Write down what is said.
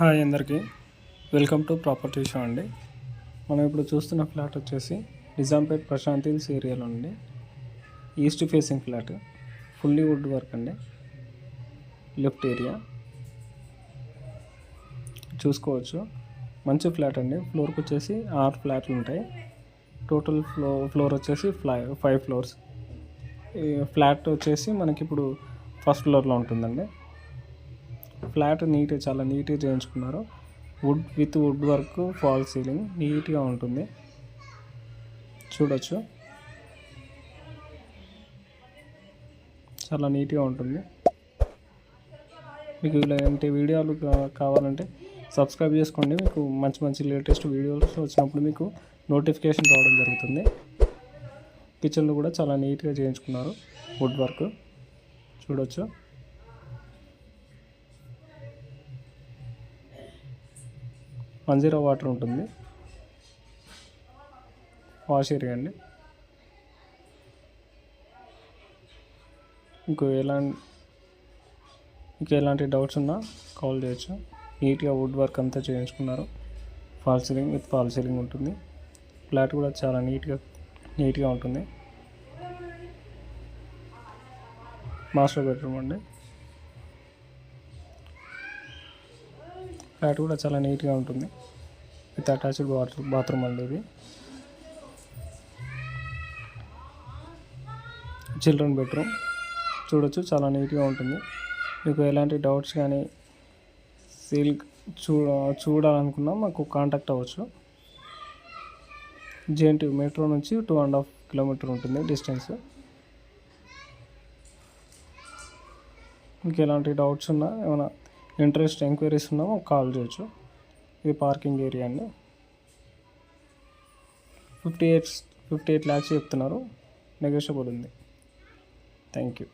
Hi అందరికీ. Welcome to property show అండి. మనం ఇప్పుడు చూస్తున్న ఫ్లాట్ వచ్చేసి నిజాంపేట్ ప్రశాంత్ హిల్స్ ఏరియాలో అండి. East facing flat. Fully wood work అండి. Left area. చూసుకోవచ్చు. మంచి ఫ్లాట్ అండి. ఫ్లోర్కి వచ్చేసి ఆరు ఫ్లాట్లు ఉంటాయి. టోటల్ ఫ్లో ఫ్లోర్ వచ్చేసి ఫ్లై ఫైవ్ ఫ్లోర్స్. ఈ ఫ్లాట్ వచ్చేసి మనకి ఇప్పుడు ఫస్ట్ ఫ్లోర్లో ఉంటుందండి. ఫ్లాట్ నీట్ చాలా నీట్గా చేయించుకున్నారు. Wood with wood work fall ceiling నీట్గా ఉంటుంది. చూడొచ్చు. చాలా నీట్గా ఉంటుంది. మీకు ఇలాంటి వీడియోలు కావాలంటే సబ్స్క్రైబ్ చేసుకోండి. మీకు మంచి మంచి లేటెస్ట్ వీడియోస్ వచ్చినప్పుడు మీకు నోటిఫికేషన్ రావడం జరుగుతుంది. కిచెన్లో కూడా చాలా నీట్గా చేయించుకున్నారు వుడ్ వర్క్. చూడొచ్చు. వన్ జీరో వాటర్ ఉంటుంది. వాష్ ఏరియా అండి ఎలాంటి ఇంకా ఎలాంటి డౌట్స్ ఉన్నా కాల్ చేయొచ్చు. నీట్గా వుడ్ వర్క్ అంతా చేయించుకున్నారు. Fall ceiling with fall ceiling ఉంటుంది. ఫ్లాట్ కూడా చాలా నీట్గా నీట్గా ఉంటుంది. మాస్టర్ బెడ్రూమ్ అండి. ఫ్లాట్ కూడా చాలా నీట్గా ఉంటుంది. విత్ అటాచ్డ్ వాటర్ బాత్రూమ్ అండి ఇది. Children bedroom. చూడొచ్చు చాలా నీట్గా ఉంటుంది. మీకు ఎలాంటి డౌట్స్ కానీ సీల్ చూడ చూడాలనుకున్నా మాకు కాంటాక్ట్ అవ్వచ్చు. జేఎన్టీ మెట్రో నుంచి టూ అండ్ హాఫ్ కిలోమీటర్ ఉంటుంది డిస్టెన్స్. మీకు ఎలాంటి డౌట్స్ ఉన్నా ఏమైనా ఇంట్రెస్ట్ ఎంక్వైరీస్ ఉన్నా కాల్ చేయొచ్చు. ఇది పార్కింగ్ ఏరియా అండి. Fifty eight fifty eight lakhs చెప్తున్నారు. నెగోషియబుల్ ఉంది. Thank you.